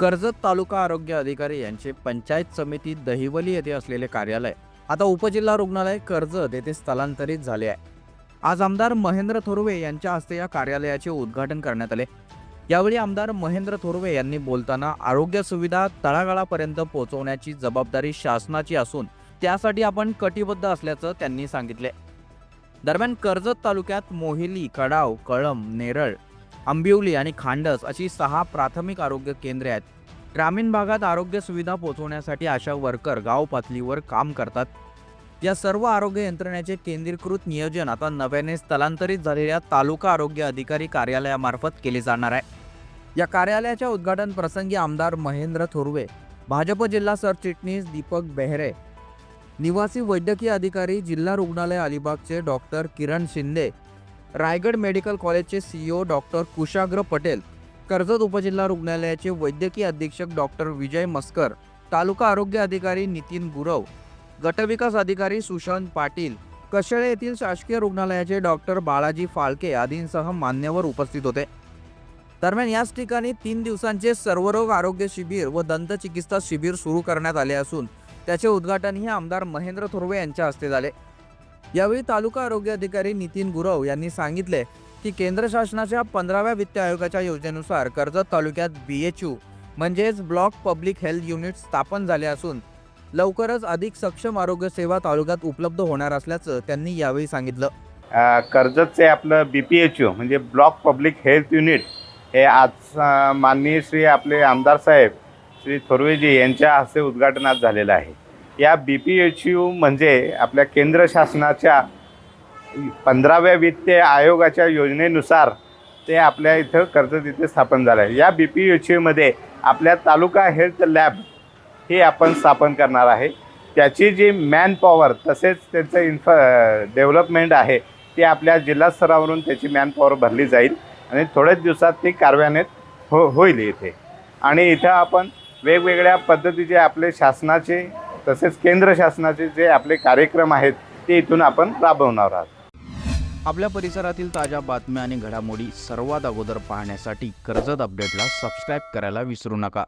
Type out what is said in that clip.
कर्जत तालुका आरोग्य अधिकारी यांचे पंचायत समिती दहिवली येथे असलेले कार्यालय आता उपजिल्हा रुग्णालय कर्जत येथे स्थलांतरित झाले आहे. आज आमदार महेंद्र थोरवे यांच्या हस्ते या कार्यालयाचे उद्घाटन करण्यात आले. यावेळी आमदार महेंद्र थोरवे यांनी बोलताना आरोग्य सुविधा तळागाळापर्यंत पोहोचवण्याची जबाबदारी शासनाची असून त्यासाठी आपण कटिबद्ध असल्याचं त्यांनी सांगितले. दरम्यान कर्जत तालुक्यात मोहिली कडाव कळम नेरळ आंबिवली आणि खांडस अशी सहा प्राथमिक आरोग्य केंद्रे आहेत. ग्रामीण भागात आरोग्य सुविधा पोहोचवण्यासाठी आशा वर्कर गाव पातळीवर काम करतात. या सर्व आरोग्य यंत्रणेचे केंद्रीकृत नियोजन आता नव्याने स्थलांतरित झालेल्या तालुका आरोग्य अधिकारी कार्यालयामार्फत केले जाणार आहे. या कार्यालयाच्या उद्घाटन प्रसंगी आमदार महेंद्र थोरवे भाजप जिल्हा सरचिटणीस दीपक बेहरे निवासी वैद्यकीय अधिकारी जिल्हा रुग्णालय अलिबागचे डॉक्टर किरण शिंदे रायगड मेडिकल कॉलेजचे सीईओ डॉक्टर कुशाग्र पटेल कर्जत उपजिल्हा रुग्णालयाचे वैद्यकीय अधीक्षक डॉक्टर विजय मस्कर तालुका आरोग्य अधिकारी नितीन गुरव गटविकास अधिकारी सुशांत पाटील कशेळे येथील शासकीय रुग्णालयाचे डॉक्टर बाळाजी फाळके आदींसह मान्यवर उपस्थित होते. दरम्यान याच ठिकाणी तीन दिवसांचे सर्वरोग आरोग्य शिबिर व दंतचिकित्सा शिबिर सुरू करण्यात आले असून त्याचे उद्घाटनही आमदार महेंद्र थोरवे यांच्या हस्ते झाले. यावेळी तालुका आरोग्य अधिकारी नितीन गुरव यांनी सांगितले की केंद्र शासनाच्या पंधराव्या वित्त आयोगाच्या योजनेनुसार कर्जत तालुक्यात बी एच यू म्हणजेच ब्लॉक पब्लिक हेल्थ युनिट स्थापन झाले असून लवकरच अधिक सक्षम आरोग्य सेवा तालुक्यात उपलब्ध होणार असल्याचं त्यांनी यावेळी सांगितलं. कर्जतचे आपलं बी पी एच यू म्हणजे ब्लॉक पब्लिक हेल्थ युनिट हे आज माननीय श्री आपले आमदार साहेब श्री थोरवेजी यांच्या हस्ते उद्घाटनात झालेलं आहे. या बी पी एच यू म्हणजे आपल्या केंद्र शासनाच्या पंधराव्या वित्त आयोगाच्या योजनेनुसार ते आपल्या इथं कर्ज तिथे स्थापन झालं आहे या बी पी एच यूमध्ये आपल्या तालुका हेल्थ लॅब हे आपण स्थापन करणार आहे. त्याची जी मॅन पॉवर तसेच त्यांचं इन्फ डेव्हलपमेंट आहे ती आपल्या जिल्हा स्तरावरून त्याची मॅन पॉवर भरली जाईल आणि थोड्याच दिवसात ती कार्यान्वित हो होईल इथे. आणि इथं आपण वेगवेगळ्या पद्धतीचे आपले शासनाचे तसेच केंद्र शासनाचे जे आपले कार्यक्रम आहेत ते इथून आपण राबवणार आहोत. आपल्या परिसरातील ताज्या बातम्या आणि घडामोडी सर्वात अगोदर पाहण्यासाठी कर्जत अपडेटला सबस्क्राईब करायला विसरू नका.